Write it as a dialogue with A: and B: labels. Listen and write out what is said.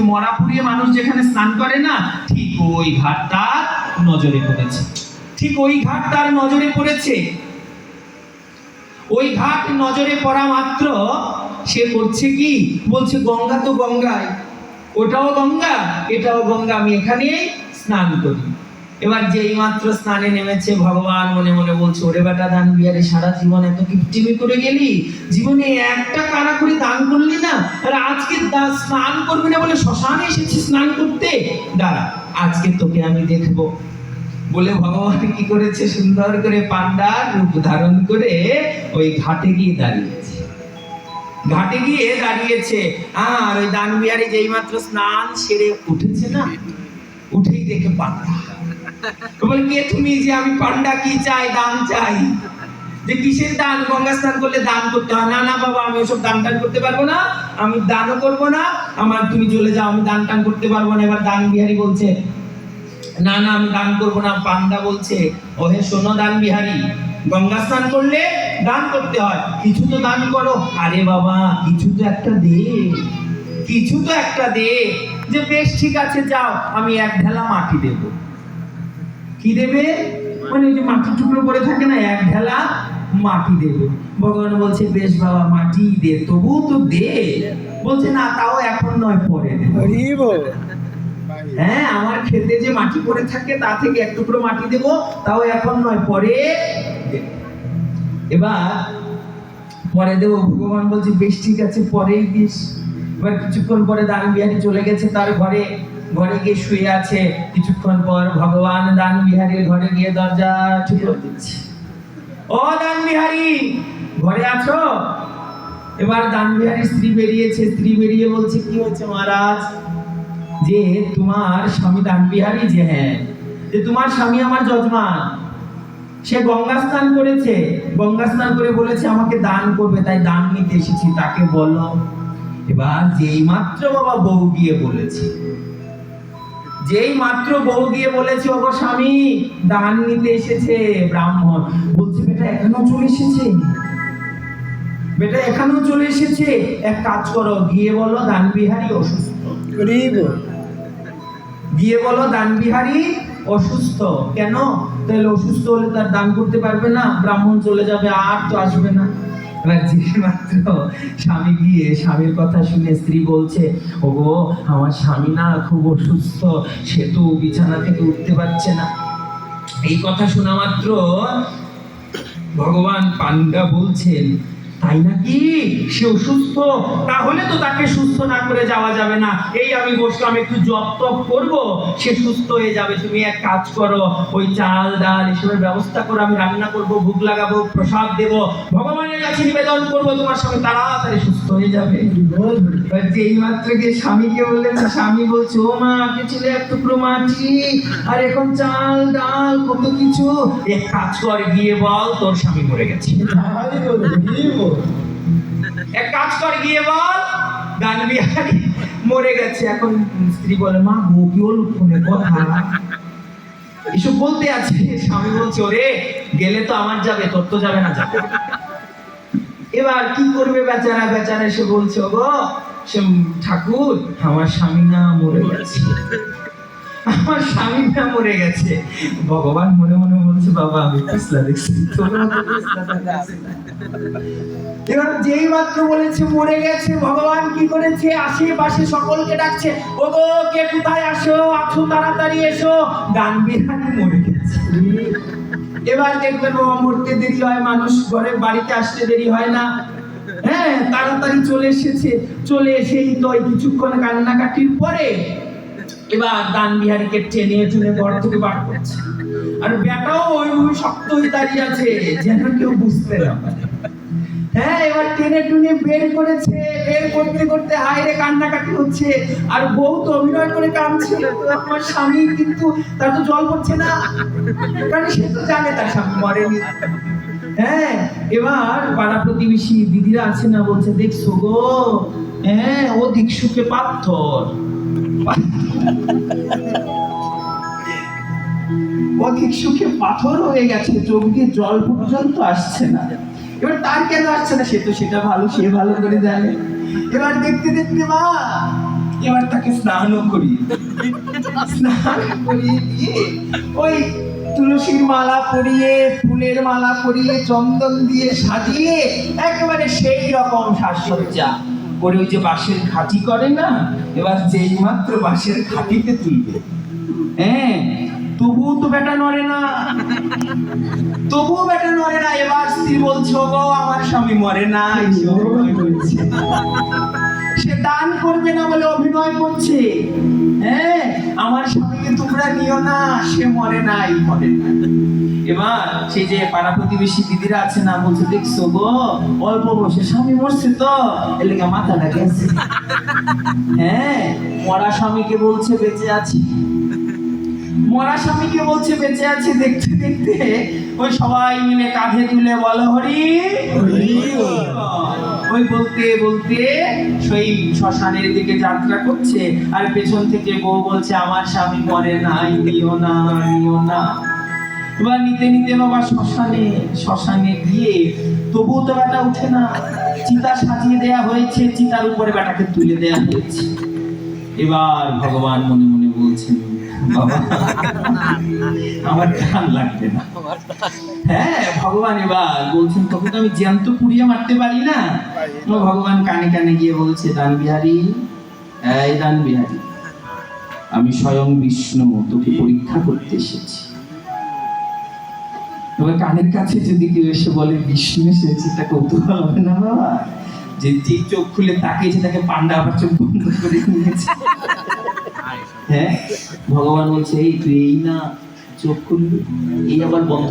A: মরা পুড়িয়ে মানুষ যেখানে স্নান করে না, ঠিক ওই ঘাটটা নজরে পড়েছে। ঠিক ওই ঘাট তার নজরে পড়েছে। ওই ঘাট নজরে পড়া মাত্র সে করছে কি? বলছে, গঙ্গা তো গঙ্গায়। ওটাও গঙ্গা, এটাও গঙ্গা, আমি এখানে স্নান করি। এবার যেই মাত্র স্নানে নেমেছে, ভগবান মনে মনে বলছে, ওরে বেটা দান বিহারে সারা জীবন এত কিপটিমি করে গেলি? জীবনে একটা কানা করে দান করলি না? আর আজকে স্নান করবি না বলে শ্মশানে এসেছি স্নান করতে? দাঁড়া, আজকে তোকে আমি দেখব। বলে ভগবান কি করেছে? সুন্দর করে পান্ডার রূপ ধারণ করে ওই ঘাটে গিয়ে দাঁড়িয়েছে। ঘাটে গিয়ে দাঁড়িয়েছে। আর ওই দান বিহারি যেই মাত্র স্নান সেরে উঠেছে না, উঠেই দেখে পান্ডা বলে তুমি যে আমি পান্ডা, কি চাই দান চাই? যে কিসের দান? গঙ্গা স্নান করলে দান করতে হয়। না না বাবা, আমি ওসব দান টান করতে পারব না। আমি দানও করব না। আমার, তুমি চলে যাও, আমি দান টান করতে পারব না। এবার দান বিহারি বলছে, না না, আমি দান করব না। পান্ডা বলছে, ওহে, শোনো দান বিহারি গঙ্গা স্নান করলে দান করতে হয়। কিছু তো দান করো। আরে বাবা, কিছু তো একটা দে। কিছু তো একটা দে। যে বেশ ঠিক আছে, যাও, আমি এক ঢেলা মাটি দেব। কি দেবে? মানে ওই যে মাটির টুকরো পড়ে থাকে না এক ঢেলা মাটি দেবে। ভগবান বলছে বেশ বাবা মাটি দে তবু তো দে। বলছে না তাও এখন নয় পরে হ্যাঁ আমার খেতে যে মাটি পড়ে থাকে তা থেকে এক টুকরো মাটি দেব তাও এখন নয় পরে এবার পরে দেবো ভগবান বলছে বেশ ঠিক আছে পরেই দিস। এবার কিছুক্ষণ পরে দান বিহারী চলে গেছে তার ঘরে। ঘরে গিয়ে শুয়ে আছে। কিছুক্ষণ পর ভগবান দান বিহারীর ঘরে গিয়ে দরজা ঠুকরো দিচ্ছে। ও দান বিহারী ঘরে আছো? এবার দান বিহারী স্ত্রী বেরিয়েছে। স্ত্রী বেরিয়ে বলছে, কি হয়েছে মহারাজ? যে তোমার স্বামী দানবিহারী যে হ্যাঁ যে তোমার স্বামী আমার যজমান, সে গঙ্গা স্নান করেছে। গঙ্গা স্নান করে বলেছে, আমাকে দান করবে, তাই দান নিতে এসেছি, তাকে বলো। এবার যেই মাত্র বাবা বউ গিয়ে বলেছে যেই মাত্র বউ গিয়ে বলেছে ওগো স্বামী দান নিতে এসেছে ব্রাহ্মণ। বলছে বেটা এখনও চলে এসেছে? বেটা এখানেও চলে এসেছে। এক কাজ করো গিয়ে বলো দানবিহারী অসুস্থ। গিয়ে বলো দানবিহারী অসুস্থ। কেন? তাহলে অসুস্থ হলে তার দান করতে পারবে না। ব্রাহ্মণ চলে যাবে আর তো আসবে না। এবার যে মাত্র স্বামী গিয়ে স্বামীর কথা শুনে স্ত্রী বলছে, ওগো, আমার স্বামী না খুব অসুস্থ, সে তো বিছানা থেকে উঠতে পারছে না। এই কথা শোনা মাত্র ভগবান পান্ডা বলছেন তাই নাকি? সে অসুস্থ তাহলে তো তাকে সুস্থ না করে যাওয়া যাবে না। এই আমি বসলাম, একটু জপ তপ করব, সে সুস্থ হয়ে যাবে। তুমি এক কাজ করো, ওই চাল, ডাল, এসবের ব্যবস্থা করো, আমি রান্না করব, ভোগ লাগাবো, প্রসাদ দেব। ভগবানের কাছে নিবেদন করব, তোমার সঙ্গে তাড়াতাড়ি সুস্থ হয়ে যাবে। যেই মাত্র গিয়ে স্বামীকে বললেন, স্বামী বলছে, ও মা আগে ছিল এক টুকরো মাটি, আর এখন চাল, ডাল, কত কিছু। এক কাজ কর, গিয়ে বল, তোর স্বামী মরে গেছে। এক কাজ কর, গিয়ে বল মরে গেছে। এখন স্ত্রী বলে, মা ফোনে কথা। এসব বলতে আছে। স্বামী বলছে, ওরে, গেলে তো আমার যাবে, তোর তো যাবে না যাবে এবার কি করবে বেচারা? বেচারা এসে বলছে গো সে ঠাকুর, আমার স্বামী না মরে গেছে। আমার মরে গেছে। ভগবান মনে মনে বলছে, বাবা, আমি পিছলা দেখছি। এবার যেই মাত্র বলেছে, মরে গেছে, ভগবান কি করেছে? আশেপাশে সকলকে ডাকছে, ওগো, কে কোথায় আসো? তাড়াতাড়ি এসো। গান বিহানি মরে গেছে। এবার দেখবেন বাবা মরতে দেরি হয়, মানুষ ঘরে বাড়িতে আসতে দেরি হয় না। হ্যাঁ তাড়াতাড়ি চলে এসেছে। চলে এসেই তো কিছুক্ষণ কান্নাকাটির পরে এবার দান বিহারীকে টেনে টুনে ঘর থেকে বার করছে। আর বেটাও ওইভাবে শক্ত হয়ে দাঁড়িয়ে আছে, যেন কেউ বুঝতে না হ্যাঁ এবার টেনে টুনে বের করেছে, বের করতে করতে হাইরে হচ্ছে, আর বউ তো অভিনয় করে কাঁদছে। আমার স্বামী কিন্তু তার তো জল পড়ছে না, কারণ সে তো জানে তার স্বামী মরেনি। হ্যাঁ এবার পাড়া প্রতিবেশী দিদিরা আছে না বলছে, দেখছ গো হ্যাঁ ও দিকসুকে পাথর। ও দিকসুকে পাথর হয়ে গেছে, চোখ দিয়ে জল পর্যন্ত আসছে না। এবার তার কেন আসছে না? সে তো সেটা ভালো, সে ভালো করে জানে। এবার দেখতে দেখতে মা, এবার তাকে স্নানও দিই। স্নান করিয়ে ওই তুলসীর মালা পরিয়ে, ফুলের মালা পরিয়ে, চন্দন দিয়ে সাজিয়ে, একেবারে সেই রকম সাজসজ্জা। করে ওই যে বাঁশের খাঁটি করে না, এবার যেই মাত্র বাঁশের খাঁটিতে তুলবে। হ্যাঁ তবুও তো বেটা নড়ে না। তবুও বেটা নড়ে না। এবার স্ত্রী বলছো গো আমার স্বামী মরে না। সে দান করবে না বলে অভিনয় করছে। হ্যাঁ আমার স্বামীকে তোমরা নিও না, সে মরে নাই মরে না। এবার সেই যে পাড়া প্রতিবেশী দিদিরা আছে না, বলছে, দেখছ গো, অল্প বয়সে স্বামী মরছে তো। এর লেগে মাথাটা গেছে হ্যাঁ মরা স্বামীকে বলছে, বেঁচে আছি। মরা স্বামীকে বলছে, বেঁচে আছে। দেখতে দেখতে ওই সবাই মিলে কাঁধে তুলে বলো হরি। ওই বলতে বলতে সেই শ্মশানের দিকে যাত্রা করছে, আর পেছন থেকে বউ বলছে, আমার স্বামী মরে নাই, নিও না নিও না। এবার নিতে নিতে বাবা শ্মশানে শ্মশানে গিয়ে তবুও তো বেটা উঠে না। চিতা সাজিয়ে দেয়া হয়েছে, চিতার উপরে বেটাকে তুলে দেয়া হয়েছে। এবার ভগবান মনে মনে বলছেন আমার গান লাগবে না। হ্যাঁ ভগবান এবার বলছেন, তোকে তো আমি জ্যান্ত পুড়িয়ে মারতে পারি না। ভগবান কানে কানে গিয়ে বলছে, দান বিহারী, এই দান বিহারী, আমি স্বয়ং বিষ্ণু, তোকে পরীক্ষা করতে এসেছি। এবার কানের কাছে যদি কেউ এসে বলে, বিষ্ণু এসেছে, তা কৌতূহল হবে না বাবা। যে যে চোখ খুলে তাকিয়েছে, তাকে পান্ডা আবার চোখ বন্ধ করে নিয়েছে। হ্যাঁ ভগবান বলছে, এই তুই এই না, চোখ খুলবি। এই আবার বন্ধ